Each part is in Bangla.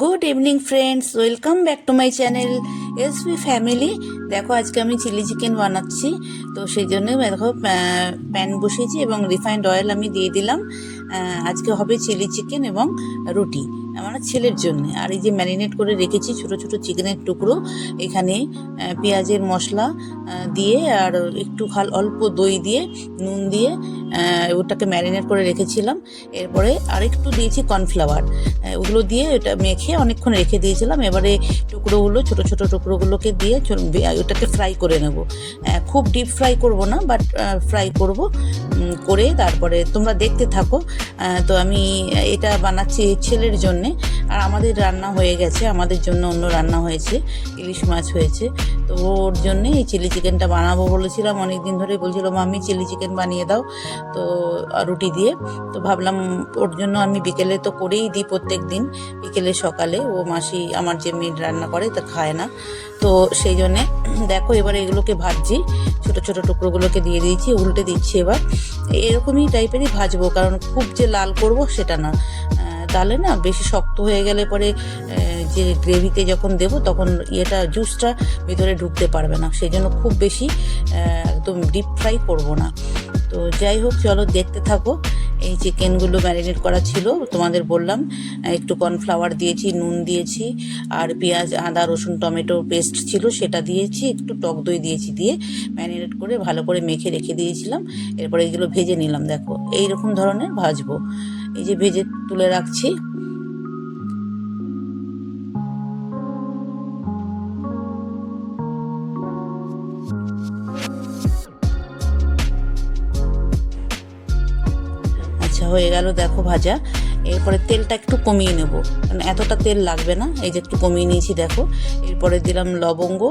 good evening friends welcome back to my channel S B family দেখো আজকে আমি চিলি চিকেন বানাচ্ছি তো সেই জন্য দেখো প্যান বসিয়েছি এবং রিফাইন্ড অয়েল আমি দিয়ে দিলাম আজকে হবে চিলি চিকেন এবং রুটি আমার ছেলের জন্য আর এই যে ম্যারিনেট করে রেখেছি ছোট ছোট চিকেনের টুকরো এখানে পেঁয়াজের মশলা দিয়ে আর একটু হাল অল্প দই দিয়ে নুন দিয়ে ওটাকে ম্যারিনেট করে রেখেছিলাম এরপরে আরেকটু দিয়েছি কর্নফ্লাওয়ার ওগুলো দিয়ে ওটা মেখে অনেকক্ষণ রেখে দিয়েছিলাম এবারে টুকরোগুলো ছোট ছোট টুকরো টুকরোগুলোকে দিয়ে ওটাকে ফ্রাই করে নেব খুব ডিপ ফ্রাই করব না বাট ফ্রাই করব করে তারপরে তোমরা দেখতে থাকো তো আমি এটা বানাচ্ছি ছেলের জন্যে আর আমাদের রান্না হয়ে গেছে আমাদের জন্য অন্য রান্না হয়েছে ইলিশ মাছ হয়েছে তো ওর জন্যে এই চিলি চিকেনটা বানাবো বলেছিলাম অনেক দিন ধরে বলছিল মামি চিলি চিকেন বানিয়ে দাও তো রুটি দিয়ে তো ভাবলাম ওর জন্য আমি বিকেলে তো করেই দিই প্রত্যেক দিন বিকেলে সকালে ও মাসি আমার যে মেয়ে রান্না করে তা খায় না তো সেই জন্যে দেখো এবার এগুলোকে ভাজছি ছোট ছোট টুকরোগুলোকে দিয়ে দিয়েছি উল্টে দিচ্ছি এবার এরকমই টাইপেরই ভাজবো কারণ খুব যে লাল করব সেটা না তাহলে না বেশি শক্ত হয়ে গেলে পরে যে গ্রেভিতে যখন দেব তখন ইয়েটা জুসটা ভিতরে ঢুকতে পারবে না সেই জন্য খুব বেশি একদম ডিপ ফ্রাই করবো না তো যাই হোক চলো দেখতে থাকো এই চিকেনগুলো ম্যারিনেট করা ছিল তোমাদের বললাম একটু কর্নফ্লাওয়ার দিয়েছি নুন দিয়েছি আর পেঁয়াজ আদা রসুন টমেটো পেস্ট ছিল সেটা দিয়েছি একটু টক দই দিয়েছি দিয়ে ম্যারিনেট করে ভালো করে মেখে রেখে দিয়েছিলাম এরপরে এগুলো ভেজে নিলাম দেখো এই রকম ধরনের ভাজবো এই যে ভেজে তুলে রাখছি ভাজা হয়ে গেল দেখো ভাজা এরপরে তেলটা একটু কমিয়ে নেব কারণ এতটা তেল লাগবে না এই যে একটু কমিয়ে নিয়েছি দেখো এরপরে দিলাম লবঙ্গ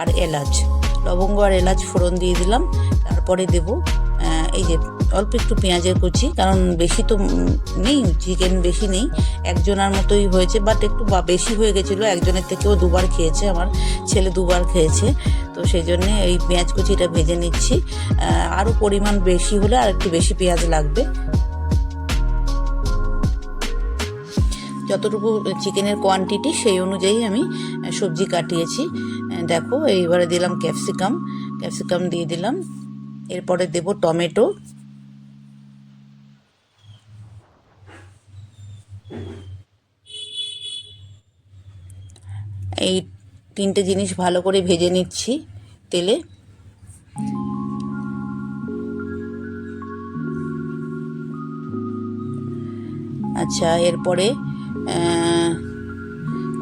আর এলাচ লবঙ্গ আর এলাচ ফোড়ন দিয়ে দিলাম তারপরে দেব এই যে অল্প একটু পেঁয়াজের কুচি কারণ বেশি তো নেই চিকেন বেশি নেই একজনের মতোই হয়েছে বাট একটু বা বেশি হয়ে গেছিলো একজনের থেকেও দুবার খেয়েছে আমার ছেলে দুবার খেয়েছে তো সেই জন্যে এই পেঁয়াজ কুচিটা ভেজে নিচ্ছি আরও পরিমাণ বেশি হলে আর একটু বেশি পেঁয়াজ লাগবে যতটুকু চিকেনের কোয়ান্টিটি সেই অনুযায়ী আমি সবজি কাটিয়েছি দেখো এইবারে দিলাম ক্যাপসিকাম ক্যাপসিকাম দিয়ে দিলাম এরপরে দেব টমেটো এই তিনটে জিনিস ভালো করে ভেজে নিচ্ছি তেলে আচ্ছা এরপরে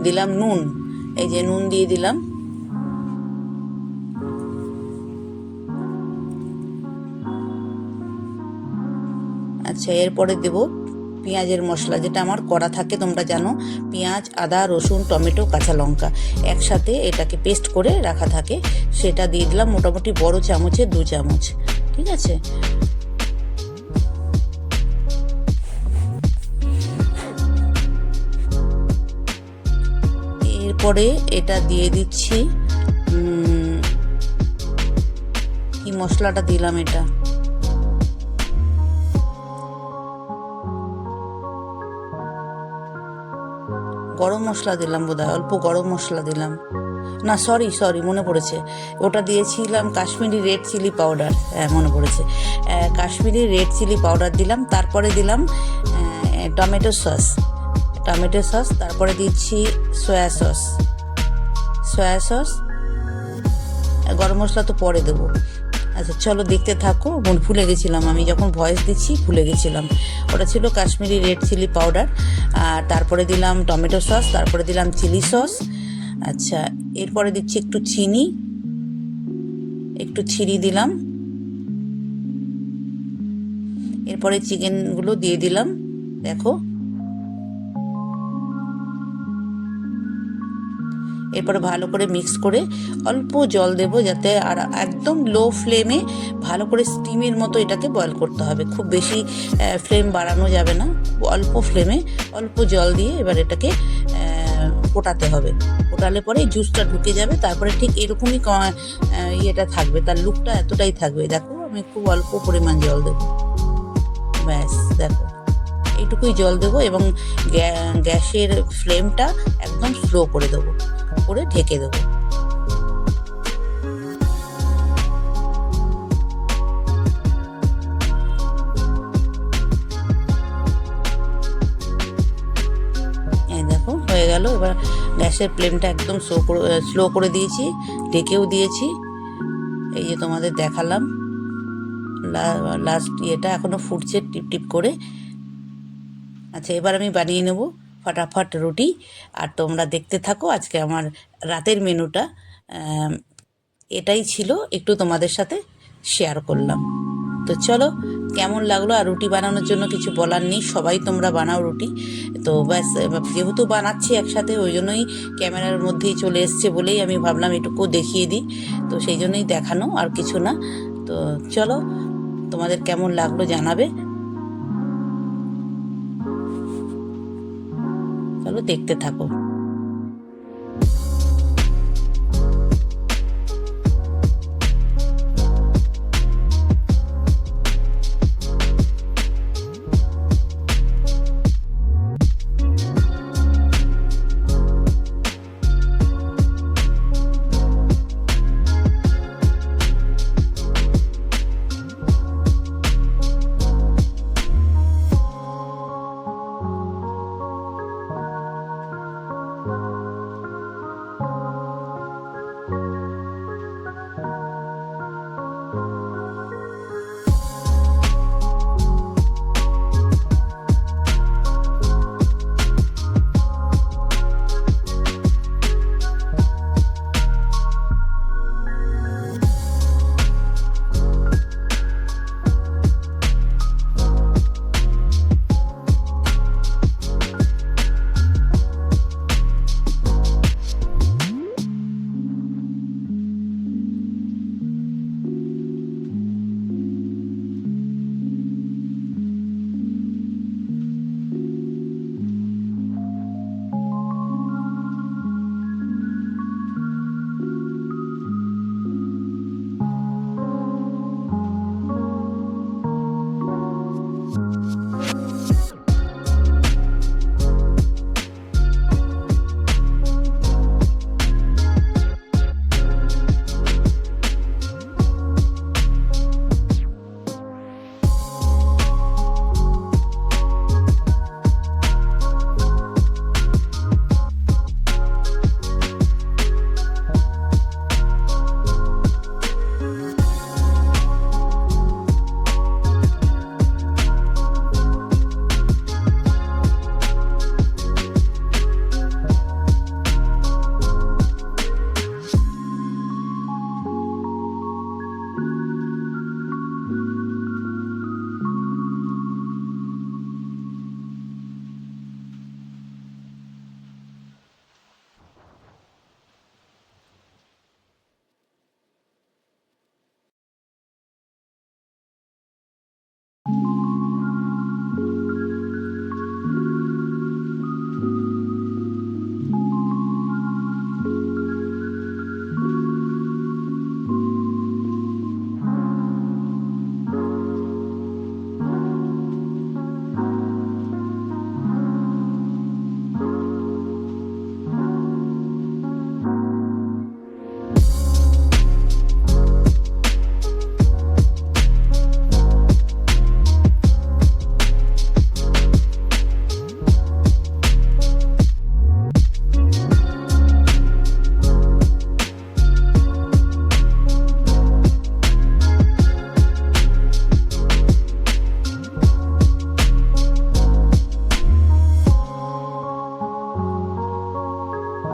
দিলাম নুন এই যে নুন দিয়ে দিলাম আচ্ছা এরপরে দেব পেঁয়াজের মশলা যেটা আমার করা থাকে তোমরা জানো পেঁয়াজ আদা রসুন টমেটো কাঁচা লঙ্কা একসাথে এটাকে পেস্ট করে রাখা থাকে সেটা দিয়ে দিলাম মোটামুটি বড় চামচে দু চামচ ঠিক আছে তারপরে এটা দিয়ে দিচ্ছি কি মশলাটা দিলাম এটা গরম মশলা দিলাম বোধ অল্প গরম মশলা দিলাম না সরি সরি মনে পড়েছে ওটা দিয়েছিলাম কাশ্মীরি রেড চিলি পাউডার হ্যাঁ মনে পড়েছে কাশ্মীরি রেড চিলি পাউডার দিলাম তারপরে দিলাম টমেটো সস টমেটো সস তারপরে দিচ্ছি সয়া সস সয়া সস গরম মশলা তো পরে দেবো আচ্ছা চলো দেখতে থাকো মন ভুলে গেছিলাম আমি যখন ভয়েস দিচ্ছি ভুলে গেছিলাম ওটা ছিল কাশ্মীরি রেড চিলি পাউডার আর তারপরে দিলাম টমেটো সস তারপরে দিলাম চিলি সস আচ্ছা এরপরে দিচ্ছি একটু চিনি একটু ছিরি দিলাম এরপরে চিকেনগুলো দিয়ে দিলাম দেখো এরপরে ভালো করে মিক্স করে অল্প জল দেব যাতে আর একদম লো ফ্লেমে ভালো করে স্টিমের মতো এটাকে বয়ল করতে হবে খুব বেশি ফ্লেম বাড়ানো যাবে না অল্প ফ্লেমে অল্প জল দিয়ে এবার এটাকে ফোটাতে হবে ফোটালে পরে জুসটা ঢুকে যাবে তারপরে ঠিক এরকমই ইয়েটা থাকবে তার লুকটা এতটাই থাকবে দেখো আমি খুব অল্প পরিমাণ জল দেবো ব্যাস দেখো এইটুকুই জল দেবো এবং গ্যাসের ফ্লেমটা একদম স্লো করে দেবো করে ঢেকে দেব হয়ে গেল এবার গ্যাসের ফ্লেমটা একদম স্লো করে স্লো করে দিয়েছি ঢেকেও দিয়েছি এই যে তোমাদের দেখালাম লাস্ট ইয়েটা এখনও ফুটছে টিপ টিপ করে আচ্ছা এবার আমি বানিয়ে নেবো ফটাফট রুটি আর তোমরা দেখতে থাকো আজকে আমার রাতের মেনুটা এটাই ছিল একটু তোমাদের সাথে শেয়ার করলাম তো চলো কেমন লাগলো আর রুটি বানানোর জন্য কিছু বলার নেই সবাই তোমরা বানাও রুটি তো ব্যাস যেহেতু বানাচ্ছি একসাথে ওই জন্যই ক্যামেরার মধ্যেই চলে এসছে বলেই আমি ভাবলাম এটুকু দেখিয়ে দিই তো সেই জন্যই দেখানো আর কিছু না তো চলো তোমাদের কেমন লাগলো জানাবে চলো দেখতে থাকো